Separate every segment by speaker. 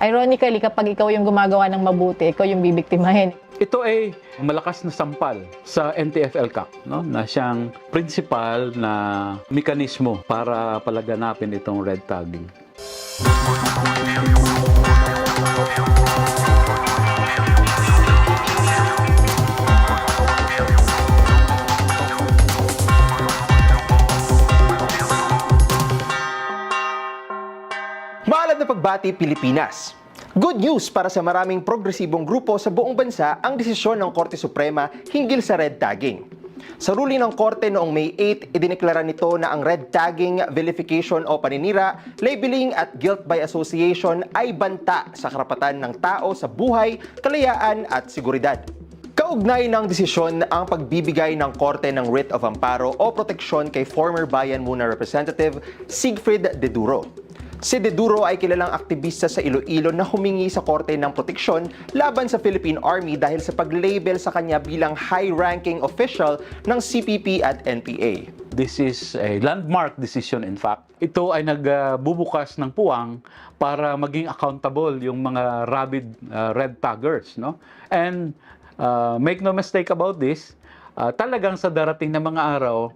Speaker 1: Ironically, kapag ikaw yung gumagawa ng mabuti, ikaw yung bibiktimahin.
Speaker 2: Ito ay malakas na sampal sa NTF-ELCAC no? na siyang principal na mekanismo para palaganapin itong red tagging.
Speaker 3: Pagbati Pilipinas. Good news para sa maraming progresibong grupo sa buong bansa ang desisyon ng Korte Suprema hinggil sa red tagging. Sa ruling ng Korte noong May 8, idineklara nito na ang red tagging, vilification o paninira, labeling at guilt by association ay banta sa karapatan ng tao sa buhay, kalayaan at seguridad. Kaugnay ng desisyon ang pagbibigay ng Korte ng Writ of Amparo o proteksyon kay former Bayan Muna Representative Siegfried De Duro. Si De Duro ay kilalang aktivista sa Iloilo na humingi sa korte ng proteksyon laban sa Philippine Army dahil sa pag-label sa kanya bilang high-ranking official ng CPP at NPA.
Speaker 2: This is a landmark decision in fact. Ito ay nagbubukas ng puwang para maging accountable yung mga rabid uh, red taggers. No? And uh, make no mistake about this, uh, talagang sa darating na mga araw,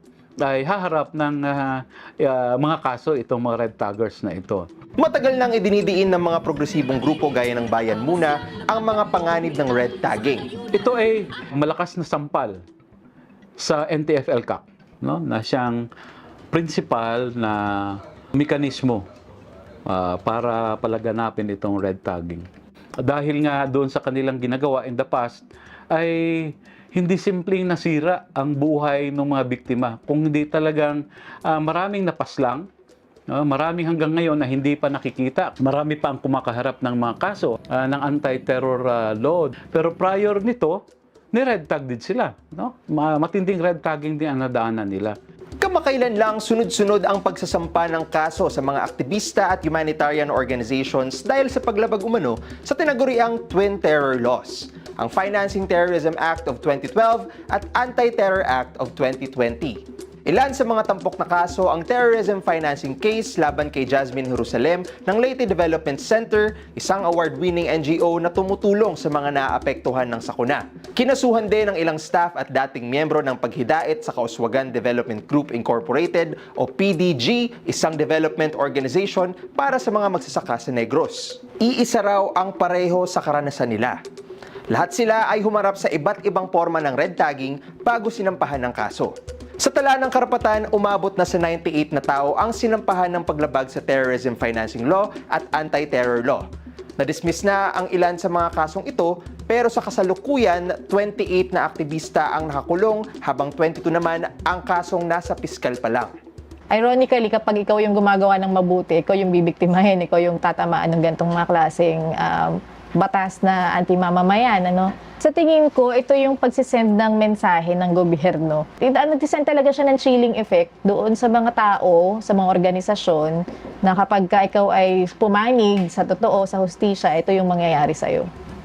Speaker 2: ay haharap ng uh, uh, mga kaso itong mga red taggers na ito.
Speaker 3: Matagal nang idinidiin ng mga progresibong grupo gaya ng Bayan Muna ang mga panganib ng red tagging.
Speaker 2: Ito ay malakas na sampal sa NTF-ELCAC no? na siyang principal na mekanismo ah, para palaganapin itong red tagging. Dahil nga doon sa kanilang ginagawa in the past ay hindi simpleng nasira ang buhay ng mga biktima. Kung hindi talagang ah, maraming napaslang, no? maraming hanggang ngayon na hindi pa nakikita. Marami pa ang kumakaharap ng mga kaso ah, ng anti-terror ah, law. Pero prior nito, ni-red tag din sila. No? Ma- Matinding red tagging din ang nadaanan nila.
Speaker 3: Kamakailan lang sunod-sunod ang pagsasampa ng kaso sa mga aktivista at humanitarian organizations dahil sa paglabag umano sa tinaguriang Twin Terror Laws, ang Financing Terrorism Act of 2012 at Anti-Terror Act of 2020. Ilan sa mga tampok na kaso ang terrorism financing case laban kay Jasmine Jerusalem ng Leyte Development Center, isang award-winning NGO na tumutulong sa mga naapektuhan ng sakuna. Kinasuhan din ng ilang staff at dating miyembro ng paghidait sa Kauswagan Development Group Incorporated o PDG, isang development organization para sa mga magsasaka sa Negros. Iisa raw ang pareho sa karanasan nila. Lahat sila ay humarap sa iba't ibang forma ng red tagging bago sinampahan ng kaso. Sa tala ng karapatan, umabot na sa 98 na tao ang sinampahan ng paglabag sa terrorism financing law at anti-terror law. Na-dismiss na ang ilan sa mga kasong ito, pero sa kasalukuyan, 28 na aktivista ang nakakulong habang 22 naman ang kasong nasa piskal pa lang.
Speaker 1: Ironically, kapag ikaw yung gumagawa ng mabuti, ikaw yung bibiktimahin, ikaw yung tatamaan ng gantong mga klaseng um, batas na anti-mamamayan. Ano? Sa tingin ko, ito yung pagsisend ng mensahe ng gobyerno. Nag-send talaga siya ng chilling effect doon sa mga tao, sa mga organisasyon, na kapag ka ikaw ay pumanig sa totoo, sa hustisya, ito yung mangyayari sa'yo.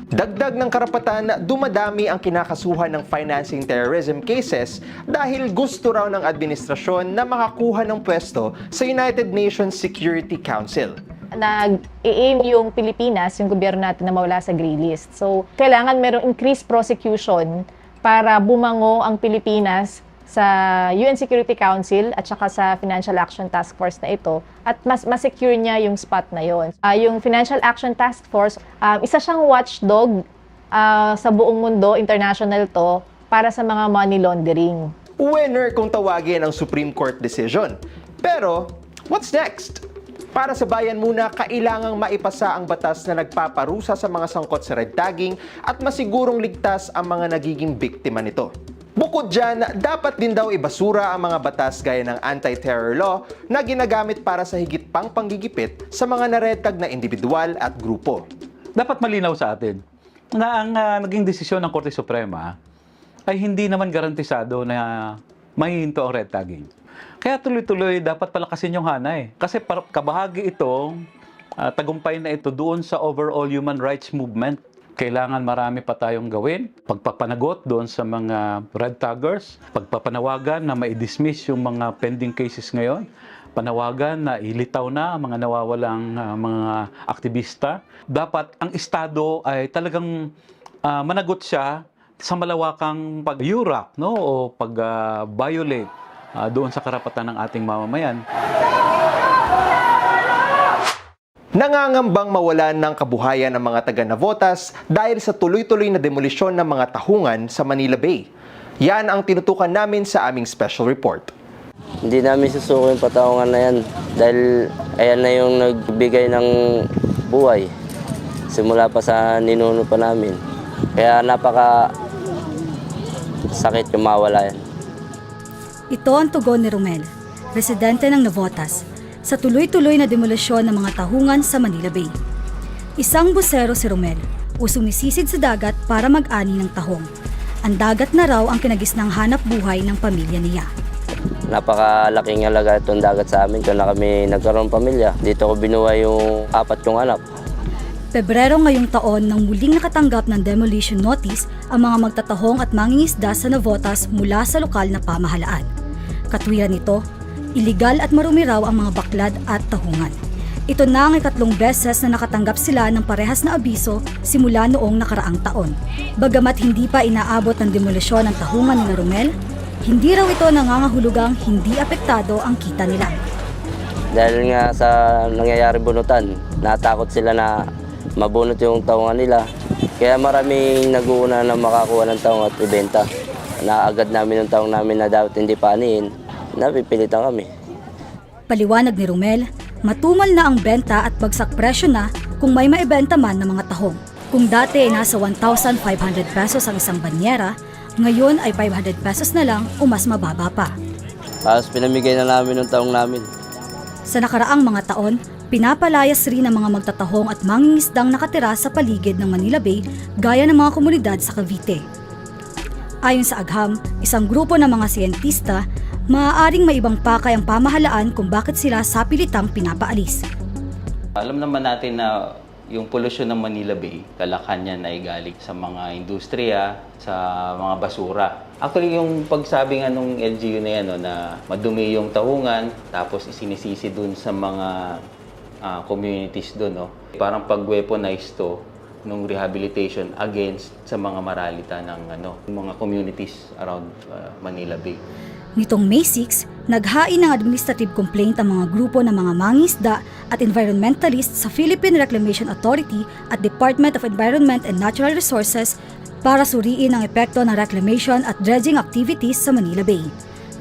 Speaker 3: Dagdag ng karapatan, dumadami ang kinakasuhan ng financing terrorism cases dahil gusto raw ng administrasyon na makakuha ng pwesto sa United Nations Security Council.
Speaker 1: Nag-aim yung Pilipinas, yung gobyerno natin na mawala sa grey list. So, kailangan merong increased prosecution para bumango ang Pilipinas sa UN Security Council at saka sa Financial Action Task Force na ito at mas masecure niya yung spot na yon. Ah, yung Financial Action Task Force, um, isa siyang watchdog ah, sa buong mundo, international to, para sa mga money laundering.
Speaker 3: Winner kung tawagin ang Supreme Court decision. Pero, what's next? Para sa bayan muna, kailangang maipasa ang batas na nagpaparusa sa mga sangkot sa red tagging at masigurong ligtas ang mga nagiging biktima nito. Bukod dyan, dapat din daw ibasura ang mga batas gaya ng anti-terror law na ginagamit para sa higit pang panggigipit sa mga naretag na individual at grupo.
Speaker 2: Dapat malinaw sa atin na ang ah, naging desisyon ng Korte Suprema ay hindi naman garantisado na mahihinto ang red tagging. Kaya tuloy-tuloy dapat palakasin yung hanay. Kasi par- kabahagi itong ah, tagumpay na ito doon sa overall human rights movement. Kailangan marami pa tayong gawin. Pagpapanagot doon sa mga red taggers, pagpapanawagan na ma-dismiss yung mga pending cases ngayon, panawagan na ilitaw na ang mga nawawalang ah, mga aktivista. Dapat ang Estado ay talagang ah, managot siya sa malawakang pag-yurak no? o pag-violate doon sa karapatan ng ating mamamayan.
Speaker 3: Nangangambang mawalan ng kabuhayan ang mga taga Navotas dahil sa tuloy-tuloy na demolisyon ng mga tahungan sa Manila Bay. Yan ang tinutukan namin sa aming special report.
Speaker 4: Hindi namin susuko yung patawangan na yan dahil ayan na yung nagbigay ng buhay. Simula pa sa ninuno pa namin. Kaya napaka sakit yung mawala yan.
Speaker 5: Ito ang tugon ni Romel, residente ng Navotas, sa tuloy-tuloy na demolisyon ng mga tahungan sa Manila Bay. Isang busero si Romel o sumisisid sa dagat para mag-ani ng tahong. Ang dagat na raw ang kinagisnang hanap buhay ng pamilya niya.
Speaker 4: Napakalaking halaga itong dagat sa amin kung na kami nagkaroon pamilya. Dito ko binuhay yung apat kong anak.
Speaker 5: Pebrero ngayong taon nang muling nakatanggap ng demolition notice ang mga magtatahong at mangingisda sa Navotas mula sa lokal na pamahalaan. Katwiran nito, iligal at marumi raw ang mga baklad at tahungan. Ito na ang ikatlong beses na nakatanggap sila ng parehas na abiso simula noong nakaraang taon. Bagamat hindi pa inaabot ng demolisyon ang tahungan ni Romel, hindi raw ito nangangahulugang hindi apektado ang kita nila.
Speaker 4: Dahil nga sa nangyayari bunutan, natakot sila na mabunot yung taungan nila. Kaya maraming nag-uuna na makakuha ng taong at ibenta. Na agad namin yung taong namin na dapat hindi paanihin, napipilitan kami.
Speaker 5: Paliwanag ni Romel, matumal na ang benta at bagsak presyo na kung may maibenta man ng mga tahong. Kung dati ay nasa 1,500 pesos ang isang banyera, ngayon ay 500 pesos na lang o mas mababa pa.
Speaker 4: Tapos pinamigay na namin yung taong namin.
Speaker 5: Sa nakaraang mga taon, pinapalayas rin ang mga magtatahong at mangingisdang nakatira sa paligid ng Manila Bay gaya ng mga komunidad sa Cavite. Ayon sa Agham, isang grupo ng mga siyentista, maaaring may ibang pakay ang pamahalaan kung bakit sila sa pilitang pinapaalis.
Speaker 6: Alam naman natin na yung pollution ng Manila Bay, kalakan niyan ay galing sa mga industriya, sa mga basura. Actually, yung pagsabi nga nung LGU na yan, no, na madumi yung tahungan, tapos isinisisi dun sa mga ah, communities dun, no? parang pag-weaponize to nung rehabilitation against sa mga maralita ng ano, mga communities around ah, Manila Bay.
Speaker 5: Nitong May 6, naghain ng administrative complaint ang mga grupo ng mga mangisda at environmentalists sa Philippine Reclamation Authority at Department of Environment and Natural Resources para suriin ang epekto ng reclamation at dredging activities sa Manila Bay.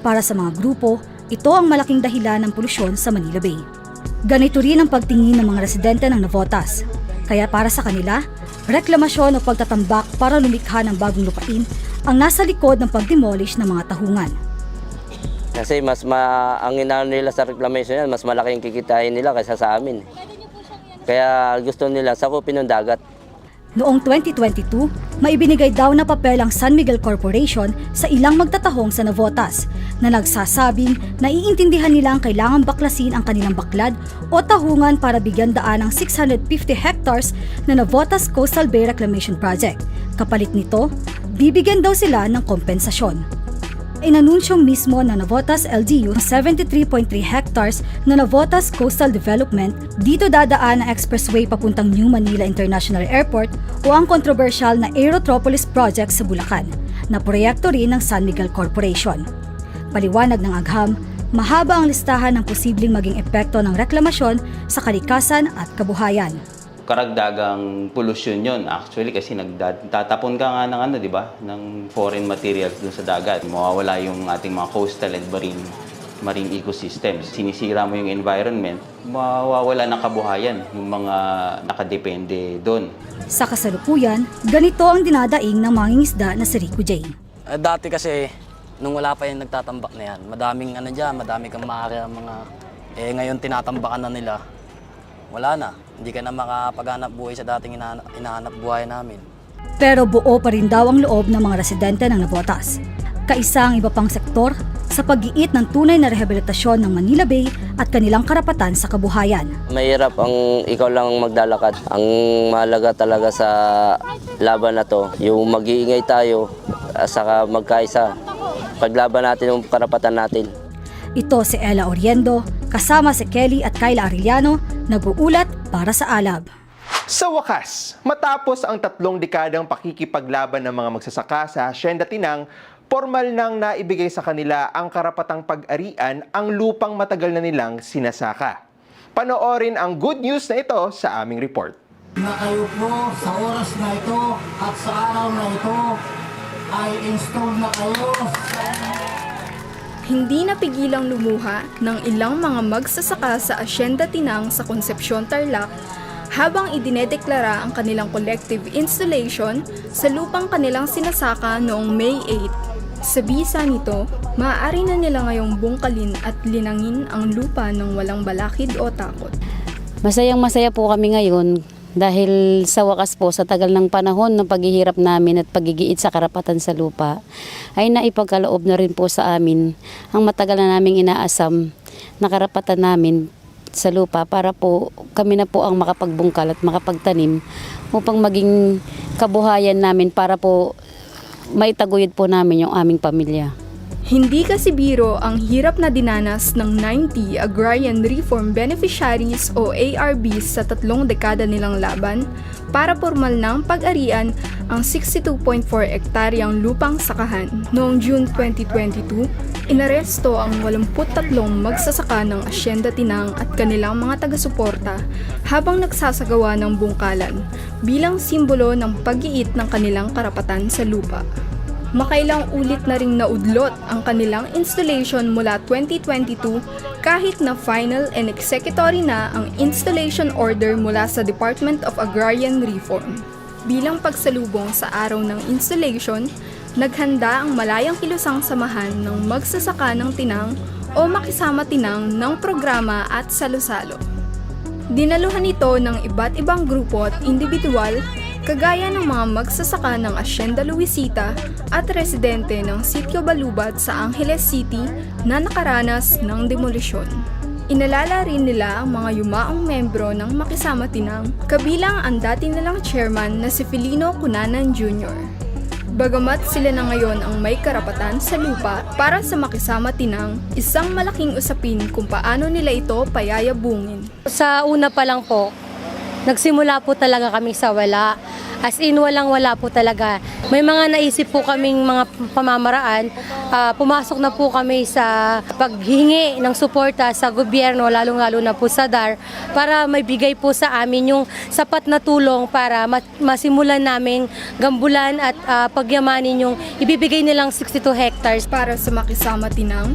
Speaker 5: Para sa mga grupo, ito ang malaking dahilan ng polusyon sa Manila Bay. Ganito rin ang pagtingin ng mga residente ng Navotas. Kaya para sa kanila, reklamasyon o pagtatambak para lumikha ng bagong lupain ang nasa likod ng pagdemolish ng mga tahungan.
Speaker 4: Kasi mas ma ang inaano nila sa reclamation yan, mas malaki yung kikitain nila kaysa sa amin. Kaya gusto nila sakupin ng dagat.
Speaker 5: Noong 2022, maibinigay daw na papel ang San Miguel Corporation sa ilang magtatahong sa Navotas na nagsasabing naiintindihan nila ang kailangang baklasin ang kanilang baklad o tahungan para bigyan daan ng 650 hectares na Navotas Coastal Bay Reclamation Project. Kapalit nito, bibigyan daw sila ng kompensasyon. Inanunsyo mismo na Navotas LGU ng 73.3 hectares na Navotas Coastal Development. Dito dadaan ang expressway papuntang New Manila International Airport o ang kontrobersyal na Aerotropolis Project sa Bulacan na proyekto rin ng San Miguel Corporation. Paliwanag ng Agham, mahaba ang listahan ng posibleng maging epekto ng reklamasyon sa kalikasan at kabuhayan.
Speaker 6: karagdagang pollution yon actually kasi nagtatapon ka nga ng ano, 'di ba? ng foreign materials dun sa dagat. Mawawala yung ating mga coastal and marine marine ecosystems. Sinisira mo yung environment, mawawala ng kabuhayan yung mga nakadepende doon.
Speaker 5: Sa kasalukuyan, ganito ang dinadaing ng mangingisda na si Rico J.
Speaker 7: Eh, dati kasi, nung wala pa yung nagtatambak na yan, madaming ano dyan, madami kang maaari ang mga... Eh, ngayon tinatambakan na nila. Wala na. Hindi ka na makapaghanap buhay sa dating ina- inahanap buhay namin.
Speaker 5: Pero buo pa rin daw ang loob ng mga residente ng Navotas. Kaisa ang iba pang sektor sa pag-iit ng tunay na rehabilitasyon ng Manila Bay at kanilang karapatan sa kabuhayan.
Speaker 4: Mahirap ang ikaw lang ang maglalakad. Ang mahalaga talaga sa laban na to, yung mag-iingay tayo, at saka magkaisa. Paglaban natin yung karapatan natin.
Speaker 5: Ito si Ella Oriendo, Kasama si Kelly at Kyla Arellano, nag-uulat para sa Alab.
Speaker 3: Sa wakas, matapos ang tatlong dekadang pakikipaglaban ng mga magsasaka sa Hacienda Tinang, formal nang naibigay sa kanila ang karapatang pag-arian ang lupang matagal na nilang sinasaka. Panoorin ang good news na ito sa aming report.
Speaker 8: na kayo po sa oras na ito at sa araw na ito ay install na kayo
Speaker 9: Hindi napigilang lumuha ng ilang mga magsasaka sa Asyenda Tinang sa Concepcion Tarlac habang idinedeklara ang kanilang collective installation sa lupang kanilang sinasaka noong May 8. Sa bisa nito, maaari na nila ngayong bungkalin at linangin ang lupa ng walang balakid o takot.
Speaker 10: Masayang masaya po kami ngayon dahil sa wakas po sa tagal ng panahon ng paghihirap namin at pagigiit sa karapatan sa lupa ay naipagkaloob na rin po sa amin ang matagal na naming inaasam na karapatan namin sa lupa para po kami na po ang makapagbungkal at makapagtanim upang maging kabuhayan namin para po maitaguyod po namin yung aming pamilya.
Speaker 9: Hindi kasi biro ang hirap na dinanas ng 90 Agrarian Reform Beneficiaries o ARBs sa tatlong dekada nilang laban para formal ng pag-arian ang 62.4 ektaryang lupang sakahan. Noong June 2022, inaresto ang 83 magsasaka ng Asyenda Tinang at kanilang mga taga-suporta habang nagsasagawa ng bungkalan bilang simbolo ng pag-iit ng kanilang karapatan sa lupa. Makailang ulit na ring naudlot ang kanilang installation mula 2022 kahit na final and executory na ang installation order mula sa Department of Agrarian Reform. Bilang pagsalubong sa araw ng installation, naghanda ang malayang kilusang samahan ng magsasaka ng tinang o makisama tinang ng programa at salo-salo. Dinaluhan ito ng iba't ibang grupo at individual kagaya ng mga magsasaka ng Hacienda Luisita at residente ng Sitio Balubat sa Angeles City na nakaranas ng demolisyon. Inalala rin nila ang mga yumaong membro ng Makisama Tinang, kabilang ang dati nilang chairman na si Filino Cunanan Jr. Bagamat sila na ngayon ang may karapatan sa lupa para sa Makisama Tinang, isang malaking usapin kung paano nila ito payayabungin.
Speaker 11: Sa una pa lang po, nagsimula po talaga kami sa wala. As in, walang-wala po talaga. May mga naisip po kaming mga pamamaraan. Ah, pumasok na po kami sa paghingi ng suporta sa gobyerno, lalong-lalo na po sa DAR, para may bigay po sa amin yung sapat na tulong para ma- masimulan naming gambulan at ah, pagyamanin yung ibibigay nilang 62 hectares.
Speaker 9: Para sa Makisama Tinang,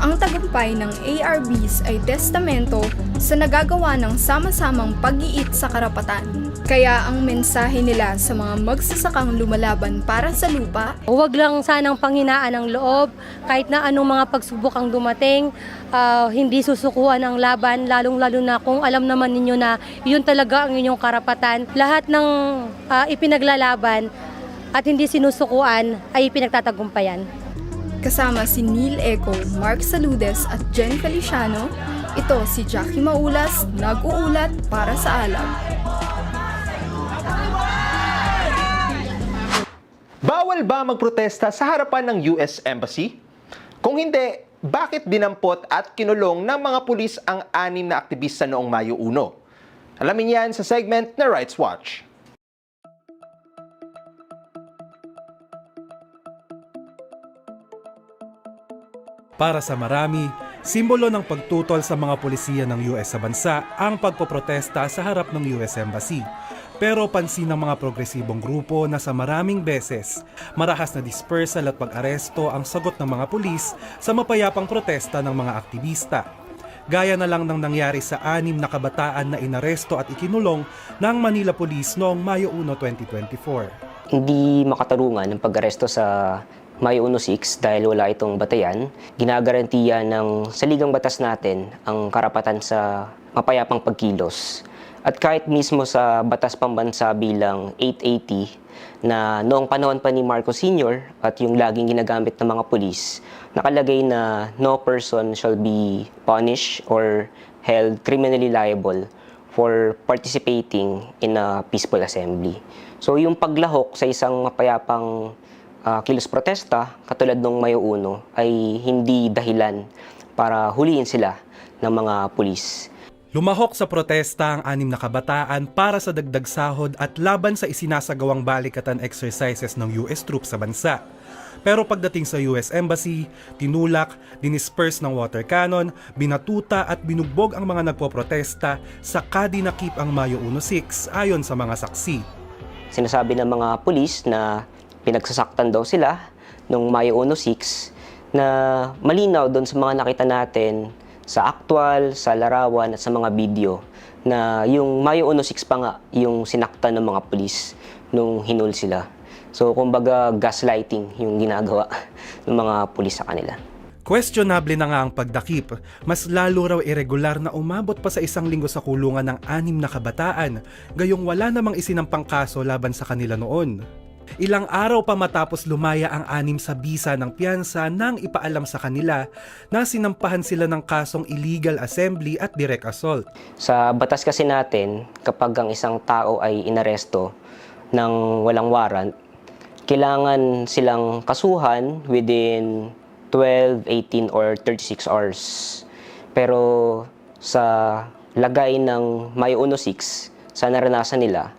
Speaker 9: ang tagumpay ng ARBs ay testamento sa nagagawa ng sama-samang pag-iit sa karapatan. Kaya ang mensahe nila sa mga magsasakang lumalaban para sa lupa
Speaker 11: Huwag lang sanang panghinaan ng loob, kahit na anong mga pagsubok ang dumating, ah, hindi susukuan ang laban, lalong-lalo na kung alam naman ninyo na yun talaga ang inyong karapatan. Lahat ng ah, ipinaglalaban at hindi sinusukuan ay pinagtatagumpayan.
Speaker 9: Kasama si Neil Eco, Mark Saludes at Jen Feliciano. Ito si Jackie Maulas, nag-uulat para sa Alam.
Speaker 3: Bawal ba magprotesta sa harapan ng US Embassy? Kung hindi, bakit dinampot at kinulong ng mga pulis ang anim na aktivista noong Mayo 1? Alamin yan sa segment na Rights Watch.
Speaker 12: Para sa marami, simbolo ng pagtutol sa mga pulisiya ng US sa bansa ang pagpoprotesta sa harap ng US Embassy. Pero pansin ng mga progresibong grupo na sa maraming beses, marahas na dispersal at pag-aresto ang sagot ng mga pulis sa mapayapang protesta ng mga aktivista. Gaya na lang ng nangyari sa anim na kabataan na inaresto at ikinulong ng Manila Police noong Mayo 1, 2024.
Speaker 13: hindi makatarungan ng pag-aresto sa Mayo 16 dahil wala itong batayan, ginagarantiya ng saligang batas natin ang karapatan sa mapayapang pagkilos. At kahit mismo sa batas pambansa bilang 880 na noong panahon pa ni Marcos Sr. at yung laging ginagamit ng mga pulis, nakalagay na no person shall be punished or held criminally liable for participating in a peaceful assembly. So yung paglahok sa isang mapayapang ah, kilos protesta, katulad ng Mayo 1, ay hindi dahilan para huliin sila ng mga pulis.
Speaker 12: Lumahok sa protesta ang anim na kabataan para sa dagdag sahod at laban sa isinasagawang balikatan exercises ng US troops sa bansa. Pero pagdating sa US Embassy, tinulak, dinisperse ng water cannon, binatuta at binugbog ang mga nagpoprotesta sa kadinakip ang Mayo 16 ayon sa mga saksi.
Speaker 13: Sinasabi ng mga pulis na pinagsasaktan daw sila nung Mayo 16 na malinaw doon sa mga nakita natin sa actual, sa larawan at sa mga video na yung Mayo 16 pa nga yung sinaktan ng mga pulis nung hinul sila. So kumbaga gaslighting yung ginagawa ng mga pulis sa kanila.
Speaker 12: Questionable na nga ang pagdakip, mas lalo raw irregular na umabot pa sa isang linggo sa kulungan ng anim na kabataan, gayong wala namang isinampang kaso laban sa kanila noon. Ilang araw pa matapos lumaya ang anim sa bisa ng piyansa nang ipaalam sa kanila na sinampahan sila ng kasong illegal assembly at direct assault.
Speaker 13: Sa batas kasi natin, kapag ang isang tao ay inaresto ng walang warrant, kailangan silang kasuhan within 12, 18, or 36 hours. Pero sa lagay ng Mayo 16, sa naranasan nila,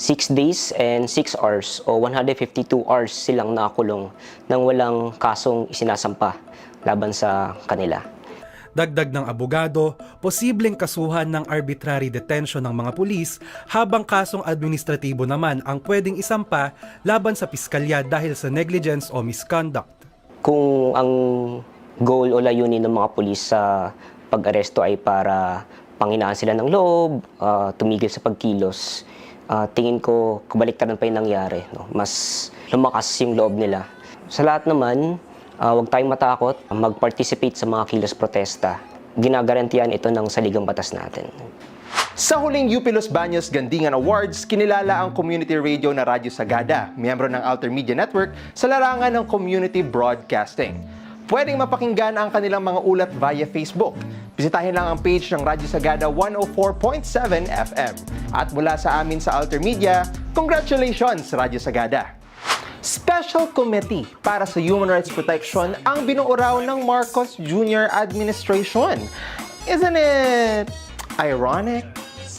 Speaker 13: 6 days and 6 hours o 152 hours silang nakulong nang walang kasong isinasampa laban sa kanila.
Speaker 12: Dagdag ng abogado, posibleng kasuhan ng arbitrary detention ng mga pulis habang kasong administratibo naman ang pwedeng isampa laban sa piskalya dahil sa negligence o misconduct.
Speaker 13: Kung ang goal o layunin ng mga pulis sa pag-aresto ay para panginaan sila ng loob, ah, tumigil sa pagkilos, ah, tingin ko kabaliktaran pa yung nangyari. No? Mas lumakas yung loob nila. Sa lahat naman, ah, huwag tayong matakot mag-participate sa mga kilos protesta. Ginagarantiyan ito ng saligang batas natin.
Speaker 3: Sa huling UP Los Baños Gandingan Awards, kinilala ang community radio na Radyo Sagada, miyembro ng Alter Media Network sa larangan ng community broadcasting. Pwedeng mapakinggan ang kanilang mga ulat via Facebook. Bisitahin lang ang page ng Radyo Sagada 104.7 FM. At mula sa amin sa Alter Media, congratulations Radyo Sagada! Special Committee para sa Human Rights Protection ang binuo raw ng Marcos Jr. Administration. Isn't it ironic?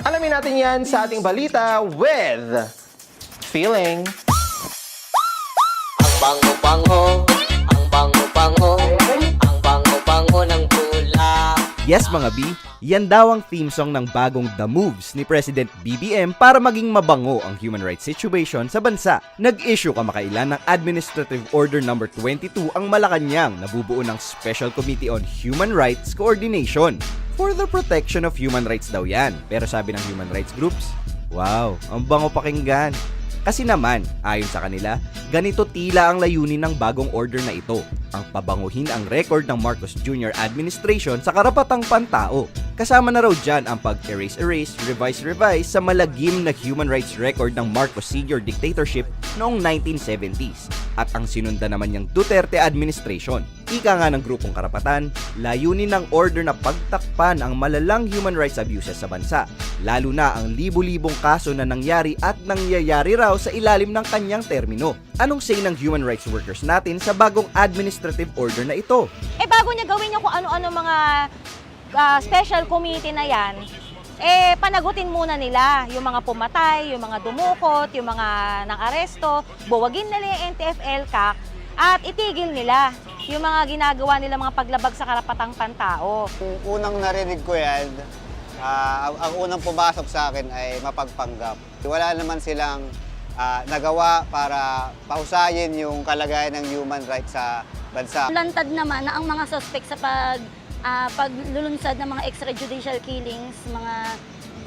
Speaker 3: Alamin natin yan sa ating balita with Feeling.
Speaker 4: Ang bango-bango, ang bango-bango, ang bango-bango ng tula.
Speaker 14: Yes mga B, yan daw ang theme song ng bagong The Moves ni President BBM para maging mabango ang human rights situation sa bansa. Nag-issue kamakailan ng Administrative Order No. 22 ang Malacanang na bubuo ng Special Committee on Human Rights Coordination. For the protection of human rights daw yan. Pero sabi ng human rights groups, wow, ang bango pakinggan. Kasi naman, ayon sa kanila, ganito tila ang layunin ng bagong order na ito, ang pabanguhin ang record ng Marcos Jr. administration sa karapatang pantao. Kasama na raw dyan ang pag-erase-erase, revise-revise sa malagim na human rights record ng Marcos Sr. dictatorship noong 1970s at ang sinunda naman niyang Duterte administration. Ika nga ng grupong karapatan, layunin ng order na pagtakpan ang malalang human rights abuses sa bansa, lalo na ang libu-libong kaso na nangyari at nangyayari raw sa ilalim ng kanyang termino. Anong say ng human rights workers natin sa bagong administrative order na ito?
Speaker 15: Eh bago niya gawin yung kung ano-ano mga ah, special committee na yan, eh panagutin muna nila yung mga pumatay, yung mga dumukot, yung mga nang-aresto, buwagin nila yung NTFL CAC at itigil nila yung mga ginagawa nila mga paglabag sa karapatang pantao.
Speaker 16: Kung unang narinig ko yan, ah, ang, ang unang pumasok sa akin ay mapagpanggap. Wala naman silang ah, nagawa para pahusayin yung kalagayan ng human rights sa bansa.
Speaker 17: Lantad naman na ang mga suspect sa pag ah, paglulunsad ng mga extrajudicial killings, mga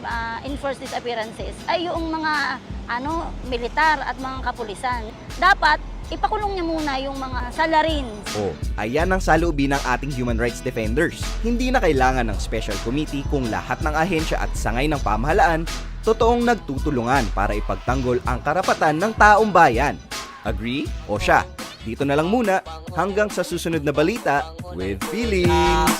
Speaker 17: ah, enforced disappearances ay yung mga ano militar at mga kapulisan. Dapat ipakulong niya muna yung mga salarin.
Speaker 14: Oh, ayan ang salubin ng ating human rights defenders. Hindi na kailangan ng special committee kung lahat ng ahensya at sangay ng pamahalaan totoong nagtutulungan para ipagtanggol ang karapatan ng taong bayan. Agree? O siya, dito na lang muna hanggang sa susunod na balita with feelings.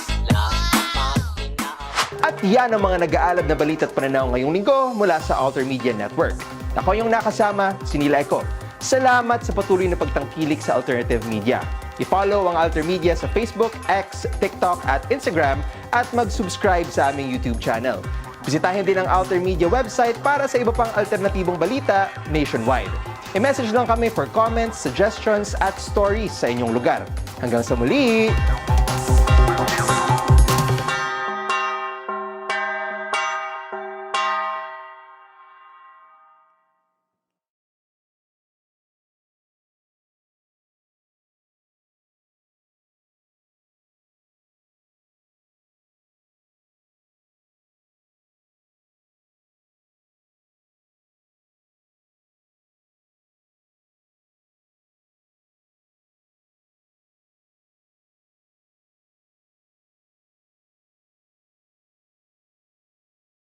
Speaker 3: At yan ang mga nag-aalab na balita at pananaw ngayong linggo mula sa Alter Media Network. Ako yung nakasama, si Nila Eko. Salamat sa patuloy na pagtangkilik sa alternative media. I-follow ang Alter Media sa Facebook, X, TikTok at Instagram at mag-subscribe sa aming YouTube channel. Bisitahin din ang Outer Media website para sa iba pang alternatibong balita nationwide. I-message lang kami for comments, suggestions at stories sa inyong lugar. Hanggang sa muli!